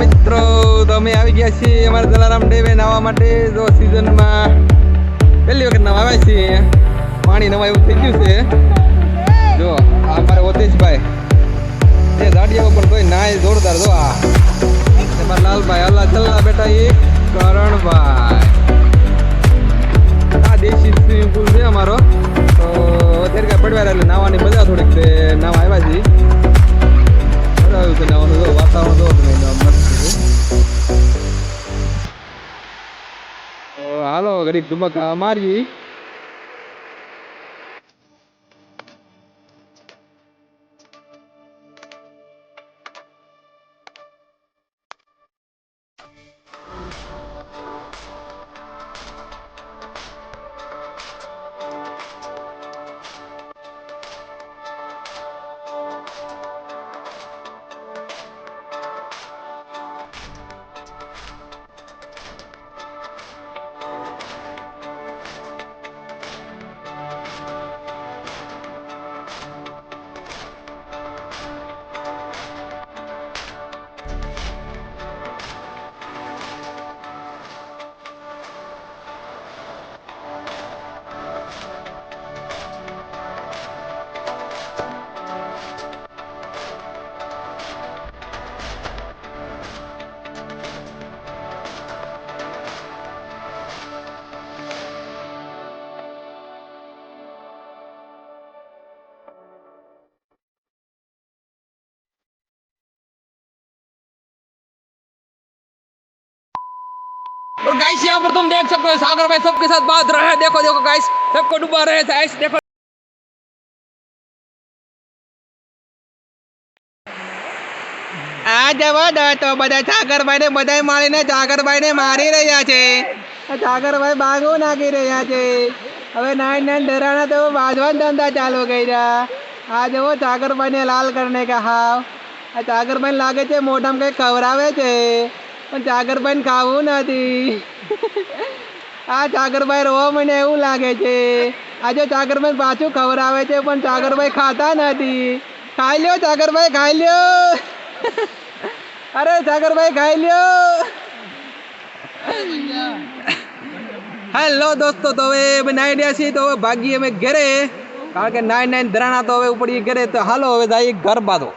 મિત્રો, તો અમે આવી ગયા છીએ અમારા જલારામ ડેમે નાવા માટે. જો સિઝનમાં પહેલી વખત નાહવા આવ્યા છીએ. પાણી નવા એવું થઈ ગયું છે. જો, આ અમારે ઓતેશભાઈ એ દાડિયા ઉપર કોઈ નાય જોરદાર, જો આ. એમાં લાલભાઈ અલ્લા ચલ્લા બેટા એ કરણભાઈ. આ દેશી સ્વિમિંગ પુલ છે અમારો. તો અત્યારે કાંઈ પડવા એટલે નાવાની મજા થોડીક છે. ઘડીક ધુમકા મારી और गाइस यहाँ पर तुम देख सकते हो सागर भाई सबके साथ बात रहे हैं देखो देखो गाइस सबको डुबा रहे थे ऐसे देखो આ જવા દો તો બધા સાગરભાઈ ને બધા મળીને સાગરભાઈ ને મારી રહ્યા છે સાગરભાઈ બાગો નાખી રહ્યા છે હવે નાઈન નાઈન ધરાણા તો બાજવાન ધંધા ચાલુ કર્યા આ જવો સાગરભાઈ ને લાલ કરને કા હાવ આ સાગરભાઈ લાગે છે મોઢામાં કઈ ખવડાવે છે પણ સાગરભાઈ ખાવું નથી. આ જાગરભાઈ રોવા મને એવું લાગે છે. આજે જાગરભાઈ પાછું ખવડાવે છે, પણ જાગરભાઈ ખાતા નથી. ખાઈ લ્યો જાગરભાઈ, ખાઈ લ્યો. અરે જાગરભાઈ, ખાઈ લ્યો. હેલો દોસ્તો, તો હવે બનાવી રહ્યા છીએ, તો હવે ભાગીએ અમે ઘરે. કારણ કે નાઈ નાઈ ધરાણા તો હવે ઉપડીએ ઘરે. તો હાલો, હવે જઈએ ઘર બાંધો